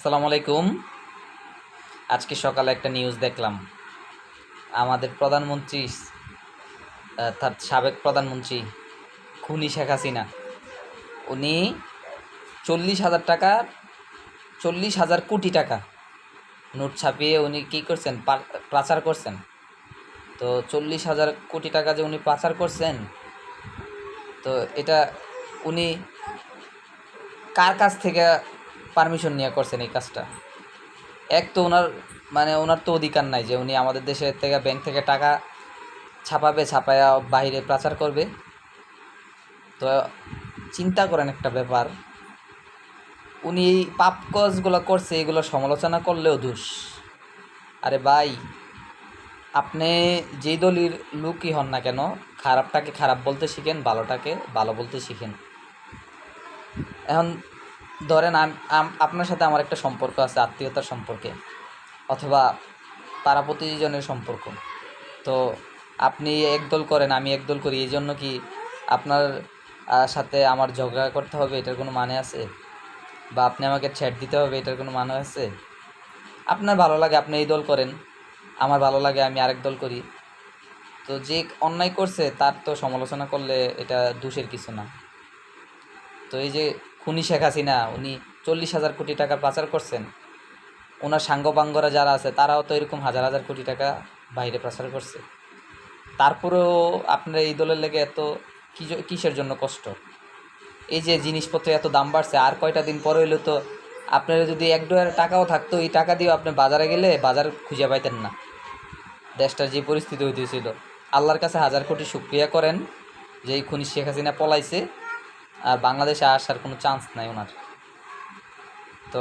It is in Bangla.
আসসালামু আলাইকুম। আজকে সকালে একটা নিউজ দেখলাম। আমাদের প্রধানমন্ত্রী, অর্থাৎ সাবেক প্রধানমন্ত্রী খুনি শেখ হাসিনা, উনি চল্লিশ হাজার টাকা, চল্লিশ হাজার কোটি টাকা নোট ছাপিয়ে উনি কী করছেন? পাচার করছেন। তো চল্লিশ হাজার কোটি টাকা যে উনি পাচার করছেন, তো এটা উনি কার কাছ থেকে পারমিশন নিয়ে করছেন এই কাজটা। এক তো ওনার মানে ওনার তো অধিকার নাই যে উনি আমাদের দেশের থেকে ব্যাংক থেকে টাকা ছাপাবে, ছাপায়া বাইরে প্রচার করবে। তো চিন্তা করেন একটা ব্যাপার, উনি এই পাপ কাজগুলো করছে, এগুলো সমালোচনা করলেও দোষ। আরে ভাই, আপনি যেই দলির লোকই হন না কেন, খারাপটাকে খারাপ বলতে শিখেন, ভালোটাকে ভালো বলতে শিখেন। এখন ধরেন আপনার সাথে আমার একটা সম্পর্ক আছে, আত্মীয়তার সম্পর্কে, অথবা পাড়া প্রতিজনের সম্পর্ক। তো আপনি একদল করেন, আমি একদল করি এই জন্য কি আপনার সাথে আমার ঝগড়া করতে হবে, এটার কোনো মানে আছে? বা আপনি আমাকে ছেড় দিতে হবে, এটার কোনো মানে আছে? আপনার ভালো লাগে, আপনি এই দল করেন, আমার ভালো লাগে, আমি আরেক দল করি। তো যে অন্যায় করছে, তার তো সমালোচনা করলে এটা দোষের কিছু না। তো এই যে খুনি শেখ হাসিনা, উনি চল্লিশ হাজার কোটি টাকা পাচার করছেন। ওনার সাঙ্গপাঙ্গরা যারা আছে, তারাও তো এরকম হাজার হাজার কোটি টাকা বাইরে পাচার করছে। তারপরেও আপনার এই দলের লেগে এত কিসের জন্য কষ্ট? এই যে জিনিসপত্র এত দাম বাড়ছে, আর কয়টা দিন পরে হইলে তো আপনার যদি এক ডলার টাকাও থাকতো, এই টাকা দিয়ে আপনি বাজারে গেলে বাজার খুঁজে পাইতেন না। দেশটার যে পরিস্থিতি হইতেছিল, আল্লাহর কাছে হাজার কোটি শুক্রিয়া করেন যে এই খুনি শেখ হাসিনা পলাইছে। বাংলাদেশে আসার কোনো চান্স নাই ওনার। তো